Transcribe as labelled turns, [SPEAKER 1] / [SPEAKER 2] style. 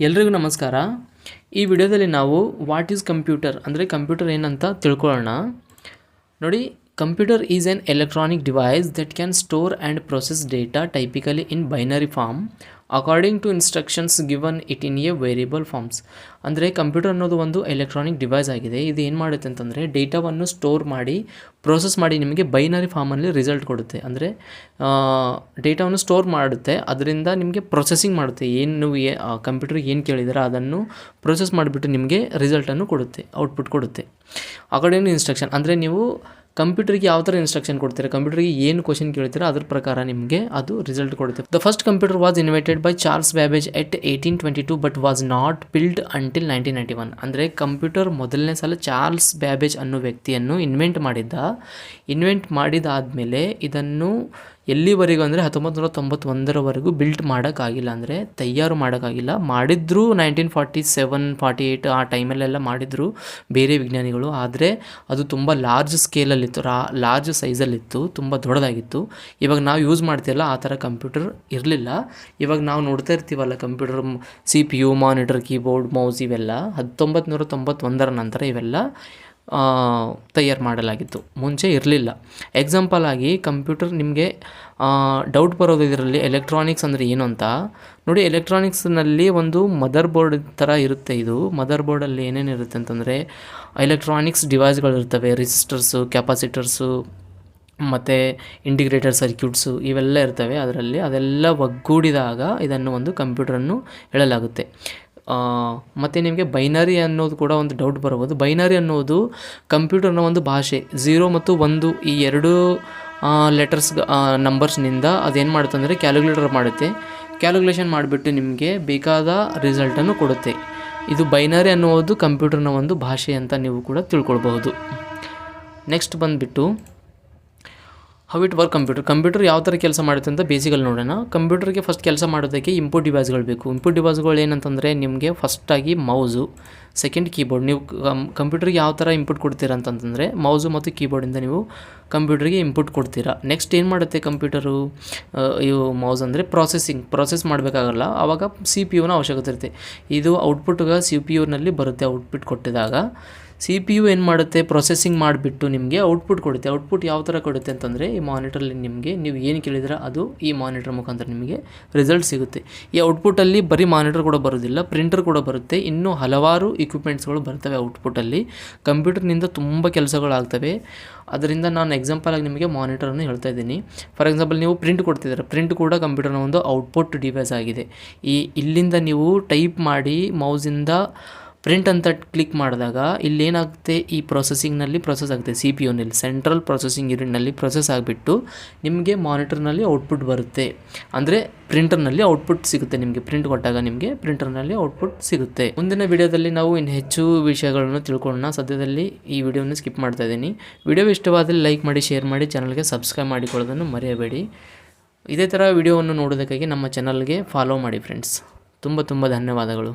[SPEAKER 1] ಎಲ್ರಿಗೂ ನಮಸ್ಕಾರ. ಈ ವಿಡಿಯೋದಲ್ಲಿ ನಾವು ವಾಟ್ ಈಸ್ ಕಂಪ್ಯೂಟರ್ ಅಂದರೆ ಕಂಪ್ಯೂಟರ್ ಏನಂತ ತಿಳ್ಕೊಳ್ಳೋಣ. ನೋಡಿ computer is an electronic device that can store and process data typically in binary form according to instructions given it in a variable forms ಅಂದರೆ ಕಂಪ್ಯೂಟರ್ ಅನ್ನೋದು ಒಂದು ಎಲೆಕ್ಟ್ರಾನಿಕ್ ಡಿವೈಸ್ ಆಗಿದೆ. ಇದು ಏನು ಮಾಡುತ್ತೆ ಅಂತಂದರೆ ಡೇಟಾವನ್ನು ಸ್ಟೋರ್ ಮಾಡಿ ಪ್ರೋಸೆಸ್ ಮಾಡಿ ನಿಮಗೆ ಬೈನರಿ ಫಾರ್ಮಲ್ಲಿ ರಿಸಲ್ಟ್ ಕೊಡುತ್ತೆ. ಅಂದರೆ ಡೇಟಾವನ್ನು ಸ್ಟೋರ್ ಮಾಡುತ್ತೆ. ಅದರಿಂದ ನಿಮಗೆ ಪ್ರೊಸೆಸಿಂಗ್ ಮಾಡುತ್ತೆ. ಏನು ನೀವು ಕಂಪ್ಯೂಟರ್ ಏನು ಕೇಳಿದಾರೆ ಅದನ್ನು ಪ್ರೊಸೆಸ್ ಮಾಡಿಬಿಟ್ಟು ನಿಮಗೆ ರಿಸಲ್ಟನ್ನು ಕೊಡುತ್ತೆ ಔಟ್ಪುಟ್ ಕೊಡುತ್ತೆ. ಅಕಾರ್ಡಿಂಗ್ ಇನ್ಸ್ಟ್ರಕ್ಷನ್ ಅಂದರೆ ನೀವು ಕಂಪ್ಯೂಟರ್ಗೆ ಯಾವ ಥರ ಇನ್ಸ್ಟ್ರಕ್ಷನ್ ಕೊಡ್ತೀರಾ? ಕಂಪ್ಯೂಟರ್ಗೆ ಏನು ಕ್ವಶನ್ ಕೇಳ್ತೀರಾ? ಅದ್ರ ಪ್ರಕಾರ ನಿಮಗೆ ಅದು ರಿಸಲ್ಟ್ ಕೊಡುತ್ತೆ. The first computer was invented by Charles Babbage at eighteen twenty two but was not build until nineteen ninety one ಅಂದರೆ ಕಂಪ್ಯೂಟರ್ ಮೊದಲನೇ ಸಲ ಚಾರ್ಲ್ಸ್ ಬ್ಯಾಬೇಜ್ ಅನ್ನೋ ವ್ಯಕ್ತಿಯನ್ನು ಇನ್ವೆಂಟ್ ಮಾಡಿದ್ದ. ಇನ್ವೆಂಟ್ ಮಾಡಿದಾದಮೇಲೆ ಇದನ್ನು ಎಲ್ಲಿವರೆಗೂ ಅಂದರೆ ಹತ್ತೊಂಬತ್ತು ನೂರ ತೊಂಬತ್ತೊಂದರವರೆಗೂ ಬಿಲ್ಟ್ ಮಾಡೋಕ್ಕಾಗಿಲ್ಲ ಅಂದರೆ ತಯಾರು ಮಾಡೋಕ್ಕಾಗಿಲ್ಲ. ಮಾಡಿದ್ರು nineteen forty seven forty eight ಆ ಟೈಮಲ್ಲೆಲ್ಲ ಮಾಡಿದ್ರು ಬೇರೆ ವಿಜ್ಞಾನಿಗಳು. ಆದರೆ ಅದು ತುಂಬ ಲಾರ್ಜ್ ಸ್ಕೇಲಲ್ಲಿತ್ತು ರಾ ಲಾರ್ಜ್ ಸೈಜಲ್ಲಿತ್ತು ತುಂಬ ದೊಡ್ಡದಾಗಿತ್ತು. ಇವಾಗ ನಾವು ಯೂಸ್ ಮಾಡ್ತೀವಲ್ಲ, ಆ ಥರ ಕಂಪ್ಯೂಟರ್ ಇರಲಿಲ್ಲ. ಇವಾಗ ನಾವು ನೋಡ್ತಾ ಇರ್ತೀವಲ್ಲ computer C P U monitor keyboard mouse ಇವೆಲ್ಲ. ಹತ್ತೊಂಬತ್ತು ನೂರ ತೊಂಬತ್ತೊಂದರ ನಂತರ ಇವೆಲ್ಲ ತಯಾರು ಮಾಡಲಾಗಿತ್ತು. ಮುಂಚೆ ಇರಲಿಲ್ಲ. ಎಕ್ಸಾಂಪಲ್ ಆಗಿ ಕಂಪ್ಯೂಟರ್ ನಿಮಗೆ ಡೌಟ್ ಬರೋದು ಇದರಲ್ಲಿ ಎಲೆಕ್ಟ್ರಾನಿಕ್ಸ್ ಅಂದರೆ ಏನು ಅಂತ. ನೋಡಿ ಎಲೆಕ್ಟ್ರಾನಿಕ್ಸ್ನಲ್ಲಿ ಒಂದು ಮದರ್ ಬೋರ್ಡ್ ಥರ ಇರುತ್ತೆ ಇದು. ಮದರ್ ಬೋರ್ಡಲ್ಲಿ ಏನೇನು ಇರುತ್ತೆ ಅಂತಂದರೆ ಎಲೆಕ್ಟ್ರಾನಿಕ್ಸ್ ಡಿವೈಸ್ಗಳಿರ್ತವೆ ರಿಜಿಸ್ಟರ್ಸು ಕ್ಯಾಪಾಸಿಟರ್ಸು ಮತ್ತು ಇಂಟಿಗ್ರೇಟೆಡ್ ಸರ್ಕ್ಯೂಟ್ಸು ಇವೆಲ್ಲ ಇರ್ತವೆ. ಅದರಲ್ಲಿ ಅದೆಲ್ಲ ಒಗ್ಗೂಡಿದಾಗ ಇದನ್ನು ಒಂದು ಕಂಪ್ಯೂಟರನ್ನು ಹೇಳಲಾಗುತ್ತೆ. ಮತ್ತು ನಿಮಗೆ ಬೈನರಿ ಅನ್ನೋದು ಕೂಡ ಒಂದು ಡೌಟ್ ಬರ್ಬೋದು. ಬೈನರಿ ಅನ್ನೋದು ಕಂಪ್ಯೂಟರ್ನ ಒಂದು ಭಾಷೆ. ಝೀರೋ ಮತ್ತು ಒಂದು ಈ ಎರಡು ಲೆಟರ್ಸ್ ನಂಬರ್ಸ್ನಿಂದ ಅದೇನು ಮಾಡುತ್ತೆ ಅಂದರೆ ಕ್ಯಾಲ್ಕುಲೇಟರ್ ಮಾಡುತ್ತೆ. ಕ್ಯಾಲ್ಕುಲೇಷನ್ ಮಾಡಿಬಿಟ್ಟು ನಿಮಗೆ ಬೇಕಾದ ರಿಸಲ್ಟನ್ನು ಕೊಡುತ್ತೆ. ಇದು ಬೈನರಿ ಅನ್ನುವುದು ಕಂಪ್ಯೂಟರ್ನ ಒಂದು ಭಾಷೆ ಅಂತ ನೀವು ಕೂಡ ತಿಳ್ಕೊಳ್ಬಹುದು. ನೆಕ್ಸ್ಟ್ ಬಂದುಬಿಟ್ಟು how it work computer computer ಯಾವ ಥರ ಕೆಲಸ ಮಾಡುತ್ತೆ ಅಂತ ಬೇಸಿಕಲ್ಲಿ ನೋಡೋಣ. ಕಂಪ್ಯೂಟರ್ಗೆ ಫಸ್ಟ್ ಕೆಲಸ ಮಾಡೋದಕ್ಕೆ ಇಂಪುಟ್ ಡಿವೈಸ್ಗಳು ಬೇಕು. ಇಂಪುಟ್ ಡಿವೈಸ್ಗಳು ಏನಂತಂದರೆ ನಿಮಗೆ ಫಸ್ಟಾಗಿ ಮೌಸು ಸೆಕೆಂಡ್ ಕೀಬೋರ್ಡ್ ನೀವು ಕಂಪ್ಯೂಟರ್ಗೆ ಯಾವ ಥರ ಇಂಪುಟ್ ಕೊಡ್ತೀರಾ ಅಂತಂತಂದರೆ ಮೌಸು ಮತ್ತು ಕೀಬೋರ್ಡಿಂದ ನೀವು ಕಂಪ್ಯೂಟರ್ಗೆ ಇಂಪುಟ್ ಕೊಡ್ತೀರಾ. ನೆಕ್ಸ್ಟ್ ಏನು ಮಾಡುತ್ತೆ ಕಂಪ್ಯೂಟರು ಇವು ಮೌಸ್ ಅಂದರೆ ಪ್ರಾಸೆಸಿಂಗ್ ಪ್ರಾಸೆಸ್ ಮಾಡಬೇಕಾಗಲ್ಲ. ಆವಾಗ ಸಿ ಪಿ ಯುನ ಅವಶ್ಯಕತೆ ಇರುತ್ತೆ. ಇದು ಔಟ್ಪುಟ್ಗೆ ಸಿ ಪಿ ಯುನಲ್ಲಿ ಬರುತ್ತೆ ಔಟ್ಪುಟ್ ಕೊಟ್ಟಿದಾಗ. ಸಿ ಪಿ ಯು ಏನು ಮಾಡುತ್ತೆ? ಪ್ರೊಸೆಸಿಂಗ್ ಮಾಡಿಬಿಟ್ಟು ನಿಮಗೆ ಔಟ್ಪುಟ್ ಕೊಡುತ್ತೆ. ಔಟ್ಪುಟ್ ಯಾವ ಥರ ಕೊಡುತ್ತೆ ಅಂತಂದರೆ ಈ ಮಾನಿಟರಲ್ಲಿ ನಿಮಗೆ ನೀವು ಏನು ಕೇಳಿದ್ರೆ ಅದು ಈ ಮಾನಿಟರ್ ಮುಖಾಂತರ ನಿಮಗೆ ರಿಸಲ್ಟ್ ಸಿಗುತ್ತೆ. ಈ ಔಟ್ಪುಟಲ್ಲಿ ಬರೀ ಮಾನಿಟರ್ ಕೂಡ ಬರೋದಿಲ್ಲ ಪ್ರಿಂಟರ್ ಕೂಡ ಬರುತ್ತೆ. ಇನ್ನೂ ಹಲವಾರು ಇಕ್ವಿಪ್ಮೆಂಟ್ಸ್ಗಳು ಬರ್ತವೆ ಔಟ್ಪುಟಲ್ಲಿ ಕಂಪ್ಯೂಟರ್ನಿಂದ ತುಂಬ ಕೆಲಸಗಳಾಗ್ತವೆ. ಅದರಿಂದ ನಾನು ಎಕ್ಸಾಂಪಲಾಗಿ ನಿಮಗೆ ಮಾನಿಟರನ್ನು ಹೇಳ್ತಾ ಇದ್ದೀನಿ. ಫಾರ್ ಎಕ್ಸಾಂಪಲ್ ನೀವು ಪ್ರಿಂಟ್ ಕೊಡ್ತಿದ್ದಾರೆ? ಪ್ರಿಂಟ್ ಕೂಡ ಕಂಪ್ಯೂಟರ್ನ ಒಂದು ಔಟ್ಪುಟ್ ಡಿವೈಸ್ ಆಗಿದೆ. ಈ ಇಲ್ಲಿಂದ ನೀವು ಟೈಪ್ ಮಾಡಿ ಮೌಸಿಂದ ಪ್ರಿಂಟ್ ಅಂತ ಕ್ಲಿಕ್ ಮಾಡಿದಾಗ ಇಲ್ಲೇನಾಗುತ್ತೆ ಈ ಪ್ರೊಸೆಸಿಂಗ್ನಲ್ಲಿ ಪ್ರೊಸೆಸ್ ಆಗುತ್ತೆ. ಸಿ ಪಿ ಯುನಲ್ಲಿ ಸೆಂಟ್ರಲ್ ಪ್ರೊಸೆಸಿಂಗ್ ಯೂನಿಟ್ನಲ್ಲಿ ಪ್ರೊಸೆಸ್ ಆಗಿಬಿಟ್ಟು ನಿಮಗೆ ಮಾನಿಟರ್ನಲ್ಲಿ ಔಟ್ಪುಟ್ ಬರುತ್ತೆ. ಅಂದರೆ ಪ್ರಿಂಟರ್ನಲ್ಲಿ ಔಟ್ಪುಟ್ ಸಿಗುತ್ತೆ ನಿಮಗೆ. ಪ್ರಿಂಟ್ ಕೊಟ್ಟಾಗ ನಿಮಗೆ ಪ್ರಿಂಟರ್ನಲ್ಲಿ ಔಟ್ಪುಟ್ ಸಿಗುತ್ತೆ. ಮುಂದಿನ ವಿಡಿಯೋದಲ್ಲಿ ನಾವು ಇನ್ನು ಹೆಚ್ಚು ವಿಷಯಗಳನ್ನು ತಿಳ್ಕೊಳ್ಳೋಣ. ಸದ್ಯದಲ್ಲಿ ಈ ವಿಡಿಯೋನ ಸ್ಕಿಪ್ ಮಾಡ್ತಾ ಇದ್ದೀನಿ. ವಿಡಿಯೋ ಇಷ್ಟವಾದಲ್ಲಿ ಲೈಕ್ ಮಾಡಿ ಶೇರ್ ಮಾಡಿ ಚಾನಲ್ಗೆ ಸಬ್ಸ್ಕ್ರೈಬ್ ಮಾಡಿಕೊಳ್ಳೋದನ್ನು ಮರೆಯಬೇಡಿ. ಇದೇ ಥರ ವಿಡಿಯೋವನ್ನು ನೋಡೋದಕ್ಕಾಗಿ ನಮ್ಮ ಚಾನಲ್ಗೆ ಫಾಲೋ ಮಾಡಿ ಫ್ರೆಂಡ್ಸ್ ತುಂಬ ತುಂಬ ಧನ್ಯವಾದಗಳು.